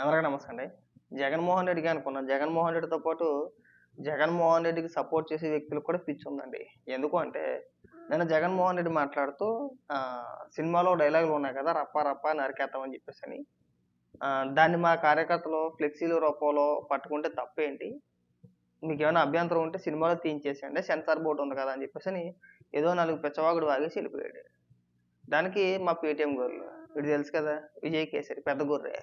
అందరికీ నమస్తే అండి. జగన్మోహన్ రెడ్డికి అనుకున్నాం జగన్మోహన్ రెడ్డితో పాటు జగన్మోహన్ రెడ్డికి సపోర్ట్ చేసే వ్యక్తులకు కూడా పిచ్చి ఉందండి. ఎందుకు అంటే నేను జగన్మోహన్ రెడ్డి మాట్లాడుతూ సినిమాలో డైలాగులు ఉన్నాయి కదా రప్ప రప్ప నరికేస్తామని చెప్పేసి అని. దాన్ని మా కార్యకర్తలు ఫ్లెక్సీల రూపంలో పట్టుకుంటే తప్పేంటి? మీకు ఏమైనా అభ్యంతరం ఉంటే సినిమాలో తీయించేసేయండి సెన్సార్ బోర్డు ఉంది కదా అని చెప్పేసి అని ఏదో నాలుగు పెచ్చవాగుడు వాగేసి వెళ్ళిపోయాడు. దానికి మా పేటిఎం గొర్రెలు వీడు తెలుసు కదా విజయ్ కేసరి పెద్ద గొర్రె.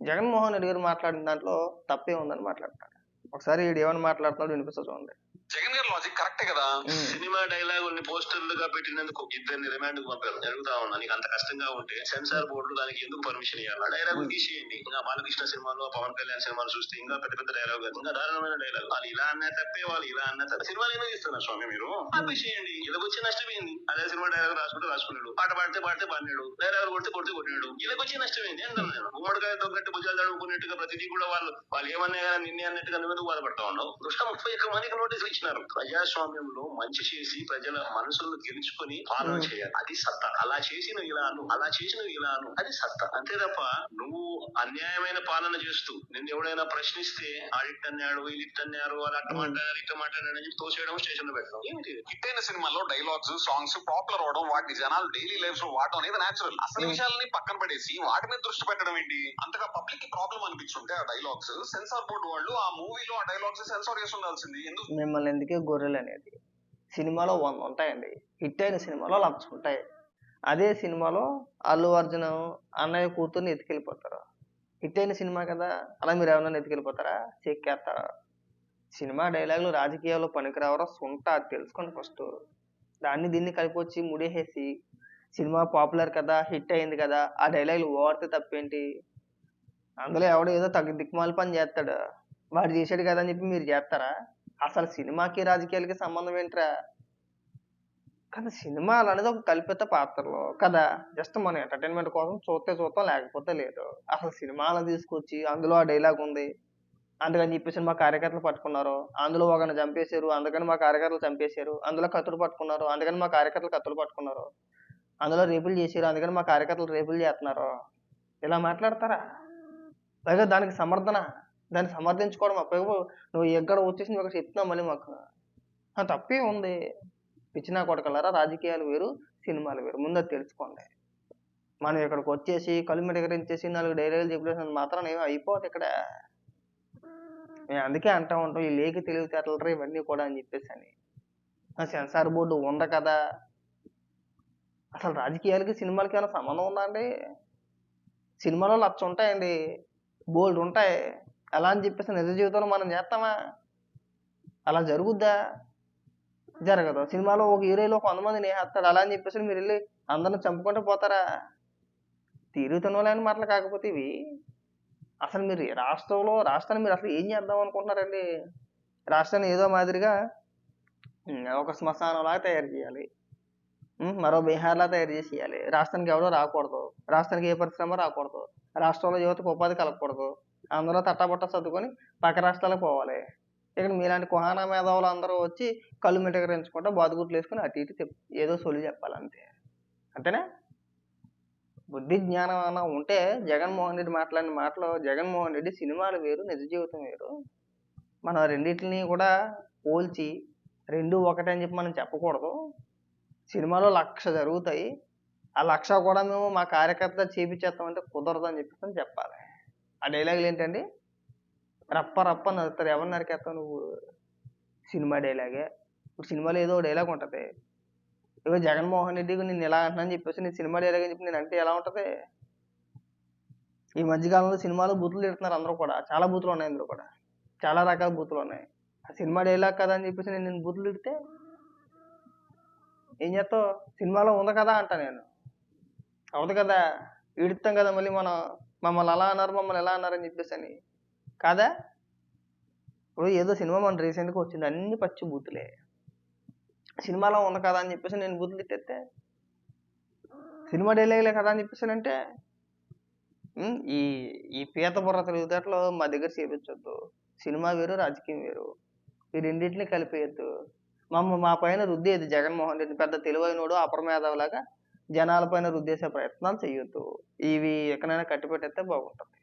జగన్మోహన్ రెడ్డి గారు మాట్లాడిన దాంట్లో తప్పే ఉందని మాట్లాడతాడు. ఒకసారి వీడు ఏమని మాట్లాడుతున్నాడు వినిపిస్తుంది చూడండి. జగన్ గారి లాజిక్ కరెక్టే కదా. సినిమా డైలాగుల్ని పోస్టర్లుగా పెట్టినందుకు ఇద్దరిని రిమాండ్కు పంపారు. జరుగుతా ఉన్నా నీకు అంత కష్టంగా ఉంటే సెన్సార్ బోర్డు దానికి ఎందుకు పర్మిషన్ ఇవ్వాలి? డైలాగులు తీసేయండి. ఇంకా బాలకృష్ణ సినిమాలో పవన్ కళ్యాణ్ సినిమాలు చూస్తే ఇంకా పెద్ద పెద్ద డైలాగ్ ఇంకా దారుణమైన డైలాగ్ వాళ్ళు ఇలా అన్నా తప్పే వాళ్ళు ఇలా అన్నా తప్పే. సినిమాలు ఎందుకు ఇస్తున్నారు స్వామి మీరు? ఆపేసేయండి. ఇలా వచ్చి నష్టమైంది అదే సినిమా డైలాగ్ రాసుకుంటే రాసుకున్నాడు. పాట పాడితే పాడితే పాడినాడు. డైలాగ్ కొడితే కొడితే కొట్టినాడు. ఇలా వచ్చి నష్టమైంది అంటాను నేను గుమ్మడికాయ తగ్గట్టు భుజాలు తడుపుకున్నట్టుగా ప్రతిదీ కూడా వాళ్ళు వాళ్ళు ఏమన్నా కానీ నిన్నే అన్నట్టుగా నువ్వు బాధపడతా ఉన్నావు? దృష్ట ముప్పై ఒక్క మందికి నోటీసులు ఇచ్చినారు ప్రజాస్వామ్యంలో మంచి చేసి ప్రజల మనసులను గెలుచుకొని పాలన. చేయాలి. అది సత్తా. అలా చేసి నువ్వు ఇలా అను అలా చేసి నువ్వు ఇలా అను అది సత్తా. అంతే తప్ప నువ్వు అన్యాయమైన పాలన చేస్తూ నిన్ను ఎవడైనా ప్రశ్నిస్తే ఆడిట్ అన్నాడు వీళ్ళిట్ అన్నారు వాళ్ళు అట్ట. మాట్లాడారు ఇట్ట మాట్లాడారు అని చెప్పి తోసేయడం స్టేషన్లో పెట్టడం. ఏమిటి హిట్ అయిన సినిమాల్లో డైలాగ్స్ సాంగ్స్ పాపులర్ అవడం వాటిని జనాలు డైలీ లైఫ్లో వాడడం అనేది నేచురల్ అసలు. విషయాలని పక్కన పడేసి వాటి మీద దృష్టి పెట్టడం ఏంటి? అంతగా పబ్లిక్కి ప్రాబ్లం అనిపించుంటే ఆ డైలాగ్స్ సెన్సార్ బోర్డు వాళ్ళు ఆ మూవీలో ఆ డైలాగ్స్ సెన్సార్ చేసి ఉండాల్సింది. ఎందుకు? మిమ్మల్ని ఎందుకే గొర్రెలు అనేది సినిమాలో వంద ఉంటాయండి. హిట్ అయిన సినిమాలో లక్ష ఉంటాయి. అదే సినిమాలో అల్లు అర్జున్ అన్నయ్య కూతుర్ని ఎత్తుకెళ్ళిపోతారు. హిట్ అయిన సినిమా కదా. అలా మీరు ఏమైనా ఎత్తుకెళ్ళిపోతారా? చెక్కేస్తారా? సినిమా డైలాగులు రాజకీయాల్లో పనికిరావరా? సొంత అది తెలుసుకోండి ఫస్ట్. దాన్ని దీన్ని కలిపొచ్చి ముడేసేసి సినిమా పాపులర్ కదా హిట్ అయింది కదా ఆ డైలాగులు ఓడితే తప్పేంటి? అందులో ఎవడో ఏదో తగ్గ దిక్కుమాల పని చేస్తాడు. వాడు చేశాడు కదా అని చెప్పి మీరు చేస్తారా? అసలు సినిమాకి రాజకీయాలకి సంబంధం ఏంట్రా? కానీ సినిమాలు అనేది ఒక కల్పిత పాత్రలో కదా. జస్ట్ మనం ఎంటర్టైన్మెంట్ కోసం చూస్తే చూస్తాం లేకపోతే లేదు. అసలు సినిమాలు తీసుకొచ్చి అందులో ఆ డైలాగ్ ఉంది. అందుకని చెప్పేసి మా కార్యకర్తలు పట్టుకున్నారు. అందులో ఒకరిని చంపేశారు అందుకని మా కార్యకర్తలు చంపేశారు. అందులో కత్తులు పట్టుకున్నారు అందుకని మా కార్యకర్తలు కత్తులు పట్టుకున్నారు. అందులో రేపులు చేశారు అందుకని మా కార్యకర్తలు రేపులు చేస్తున్నారు. ఇలా మాట్లాడతారా? పైగా దానికి సమర్థన. దాన్ని సమర్థించుకోవడం పైగా నువ్వు ఎక్కడ వచ్చేసి ఒక చెప్తున్నావు మళ్ళీ మాకు. ఆ, తప్పే ఉంది. పిచ్చినా కొడకలరా రాజకీయాలు వేరు సినిమాలు వేరు. ముందు అది తెలుసుకోండి. మనం ఇక్కడికి వచ్చేసి కళ్ళు మెడగరించేసి నాలుగు డైరీలు చెప్పేసి మాత్రం ఏమో అయిపోదు ఇక్కడ. మేము అందుకే అంటా ఉంటాం ఈ లేఖ తెలివితేటలరా ఇవన్నీ కూడా అని చెప్పేసి అని. ఆ సెన్సార్ బోర్డు ఉంది కదా. అసలు రాజకీయాలకి సినిమాలకి ఏమైనా సంబంధం ఉందా అండి? సినిమాలో లక్ష ఉంటాయండి. బోల్డ్ ఉంటాయి. అలా అని చెప్పేసి నిజ జీవితంలో మనం చేస్తామా? అలా జరుగుద్దా? జరగదు. సినిమాలో ఒక హీరోలో కొంతమంది నేహేస్తాడు. అలా అని చెప్పేసి మీరు వెళ్ళి అందరిని చంపుకుంటూ పోతారా? తీరుతున్నోళ్ళని మాటలు కాకపోతే ఇవి. అసలు మీరు రాష్ట్రంలో రాష్ట్రాన్ని మీరు అసలు ఏం చేద్దాం అనుకుంటున్నారండి? రాష్ట్రాన్ని ఏదో మాదిరిగా ఒక శ్మశానంలాగా తయారు చేయాలి. మరో బీహార్లా తయారు చేసి ఇవ్వాలి రాష్ట్రానికి ఎవడో రాకూడదు. రాష్ట్రానికి ఏ పరిశ్రమ రాకూడదు. రాష్ట్రంలో యువతకు ఉపాధి కలగకూడదు. అందరూ తట్టబట్ట చదువుకొని పక్క రాష్ట్రాలకు పోవాలి. ఇక్కడ మీలాంటి కుహానా మేధావులు అందరూ వచ్చి కళ్ళు మిటకరించుకుంటా బాదుగుట్లు వేసుకుని అటు ఇటు చెప్ ఏదో సొలి చెప్పాలంతే. అంతేనా? బుద్ధి జ్ఞానం అన్న ఉంటే జగన్మోహన్ రెడ్డి మాట్లాడిన మాటలు జగన్మోహన్ రెడ్డి సినిమాలు వేరు నిజ జీవితం వేరు. మనం రెండింటిని కూడా పోల్చి రెండు ఒకటే అని చెప్పి మనం చెప్పకూడదు. సినిమాలో లక్ష జరుగుతాయి. ఆ లక్ష కూడా మేము మా కార్యకర్త చేపించేస్తామంటే కుదరదు అని చెప్పేసి చెప్పాలి. ఆ డైలాగులు ఏంటండి? రప్ప రప్ప నరుతారు ఎవరు నరికేస్తావు నువ్వు? సినిమా డైలాగే ఇప్పుడు సినిమాలో ఏదో డైలాగ్ ఉంటుంది. ఇగో జగన్మోహన్ రెడ్డి నేను ఇలా అంటున్నాను చెప్పేసి నేను సినిమా డైలాగ్ అని చెప్పి నేను అంటే ఎలా ఉంటుంది? ఈ మధ్యకాలంలో సినిమాలో బూతులు తిడుతున్నారు అందరూ కూడా. చాలా బూతులు ఉన్నాయి అందరూ కూడా. చాలా రకాల బూతులు ఉన్నాయి. ఆ సినిమా డైలాగ్ కదా అని చెప్పేసి నేను నేను బూతులు తిడితే ఏం చేస్తావు? సినిమాలో ఉంది కదా అంట నేను. అవదు కదా? ఇడుతాం కదా మళ్ళీ మనం. మమ్మల్ని అలా అన్నారు మమ్మల్ని ఎలా అన్నారు అని చెప్పేసి అని కాదా? ఇప్పుడు ఏదో సినిమా మన రీసెంట్గా వచ్చింది అన్ని పచ్చి బూతులే. సినిమాలో ఉంది కదా అని చెప్పేసి నేను బూతులు తిట్టేస్తే సినిమా డైలాగులే కదా అని చెప్పేసి అంటే ఈ ఈ పీత బుర్ర తెలివితేటలు మా దగ్గర చేపించొద్దు. సినిమా వేరు రాజకీయం వేరు. ఈ రెండింటిని కలిపేయద్దు. మమ్మ మా పైన రుద్దేది జగన్మోహన్ రెడ్డి పెద్ద తెలివైనోడు అపరమేధవలాగా జనాల పైన రుద్దేసే ప్రయత్నాలు చేయొద్దు ఇవి ఎక్కడైనా కట్టిపెట్టేస్తే బాగుంటుంది.